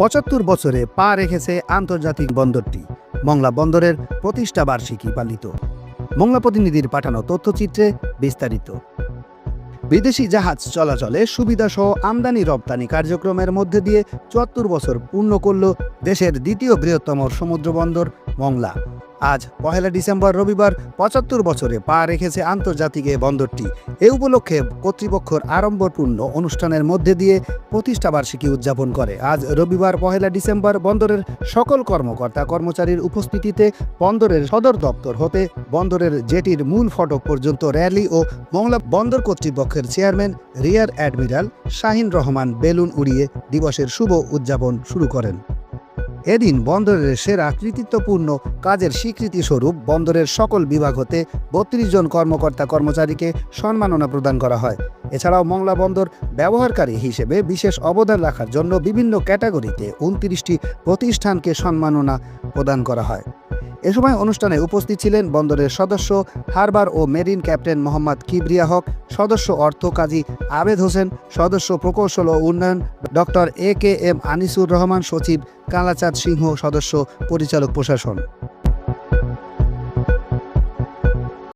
পঁচাত্তর বছরে পা রেখেছে আন্তর্জাতিক বন্দরটি, মংলা বন্দরের প্রতিষ্ঠা বার্ষিকী পালিত। মংলা প্রতিনিধির পাঠানো তথ্যচিত্রে বিস্তারিত। বিদেশি জাহাজ চলাচলে সুবিধাসহ আমদানি রপ্তানি কার্যক্রমের মধ্যে দিয়ে চুয়াত্তর বছর পূর্ণ করল দেশের দ্বিতীয় বৃহত্তম সমুদ্রবন্দর মংলা। আজ পহেলা ডিসেম্বর রবিবার পঁচাত্তর বছরে পা রেখেছে আন্তর্জাতিক এ বন্দরটি। এ উপলক্ষে কর্তৃপক্ষের আড়ম্বরপূর্ণ অনুষ্ঠানের মধ্যে দিয়ে প্রতিষ্ঠাবার্ষিকী উদযাপন করে। আজ রবিবার পহেলা ডিসেম্বর বন্দরের সকল কর্মকর্তা কর্মচারীর উপস্থিতিতে বন্দরের সদর দপ্তর হতে বন্দরের জেটির মূল ফটক পর্যন্ত র্যালি ও মংলা বন্দর কর্তৃপক্ষের chairman, rear admiral Shahin Rahman balloon উড়িয়ে দিবসের শুভ উদযাপন শুরু করেন। এদিন বন্দরের সেরা কৃতিত্বপূর্ণ কাজের স্বীকৃতি স্বরূপ বন্দরের সকল বিভাগ হতে বত্রিশ জন কর্মকর্তা কর্মচারীকে সম্মাননা প্রদান করা হয়। এছাড়াও মংলা বন্দর ব্যবহারকারী হিসেবে বিশেষ অবদান রাখার জন্য বিভিন্ন ক্যাটাগরিতে উনত্রিশটি প্রতিষ্ঠানকে সম্মাননা প্রদান করা হয়। এ সময় অনুষ্ঠানে উপস্থিত ছিলেন বন্দরের সদস্য হারবার ও মেরিন ক্যাপ্টেন মোহাম্মদ কিবরিয়া হক, সদস্য অর্থ কাজী আবেদ হোসেন, সদস্য প্রকৌশল ও উন্নয়ন doctor A K M Anisur Rahman, সচিব কালাচাঁদ সিংহ, সদস্য পরিচালক প্রশাসন।